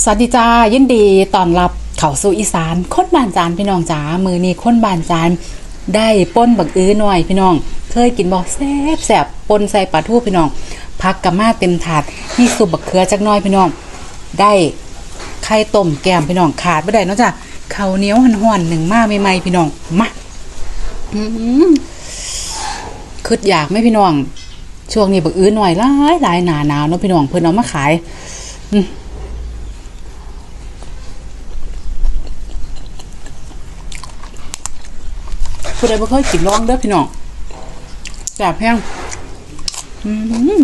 สวัสดีจ้ายินดีต้อนรับเข้าสู่อีสานค้นบานจานพี่น้องจ๋ามือนี้ค้นบานจานได้ป้นบักอื้อหน่อยพี่น้อง เคยกินบอกแซ่บแซ่บปนใส่ปลาทูพี่น้องพักกับมาเต็มถาดนี่ซุบักเขือจักน้อยพี่น้อง ได้ไข่ต้มแกมพี่น้องขาดไม่ได้นอกจากข้าวเหนียวห่อนๆหนึ่งมาใหม่ๆพี่น้องมาคืดอยากไหมพี่น้อง ช่วงนี้บักอื้อหน่อยหลายหลายหนาหนาวเนาะพี่น้องเพิ่นเอามาขาย อื ผู้ใดบ่เคยกินลองเด้อพี่น้องแซ่บแห้งอืมอืม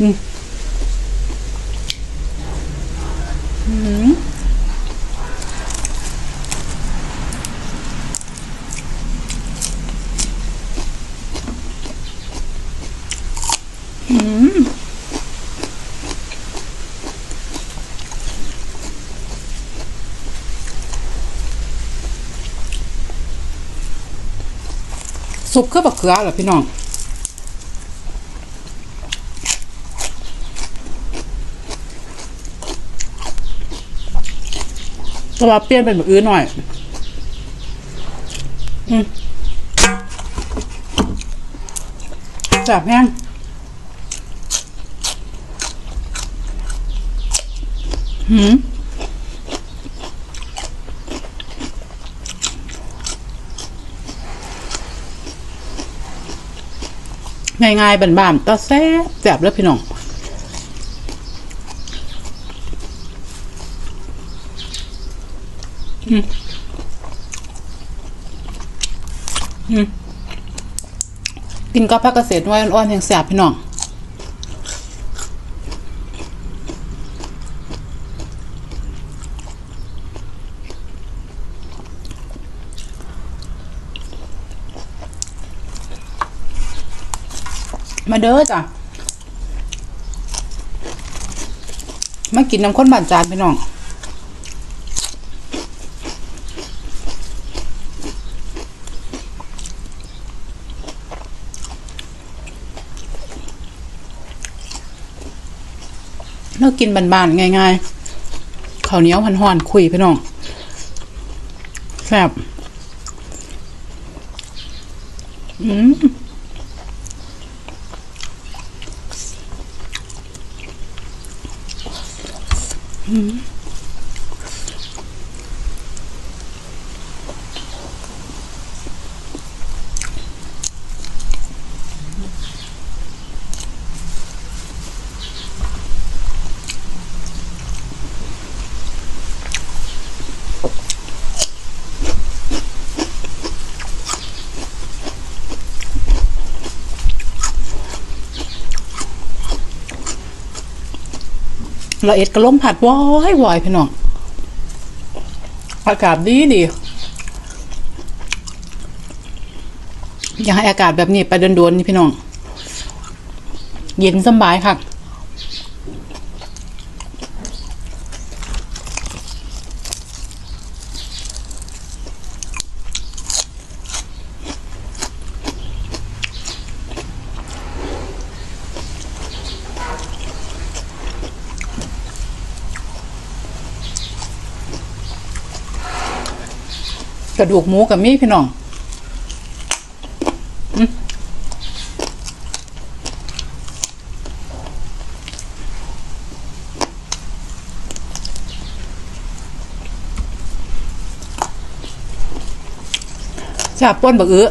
อืมอืม ซุปคือบักเขือเหรอพี่น้องแต่ว่าเปลี่ยนเป็นแบบอื่นหน่อย อืมแซ่บแห้งหืม ง่ายๆบ้านๆก็แซ่บแซ่บเลยพี่น้องกินก็พักเกษตรน้อยอ่อนๆแห่งแสบพี่น้อง มาเด้อจ้ะมากินน้ำข้นบานจานพี่น้องเรากินบานๆง่ายๆข้าวเหนียวห่อนๆคุยพี่น้องแซ่บอืม 嗯。 ละเอ็ดกระล้มผัดวอยวอยพี่น้องอากาศดีดีอยากให้อากาศแบบนี้ไปเดินๆนี่พี่น้อง เย็นสบายค่ะ กระดูกหมูกับมีพี่น้องชาป้นบักอื้อ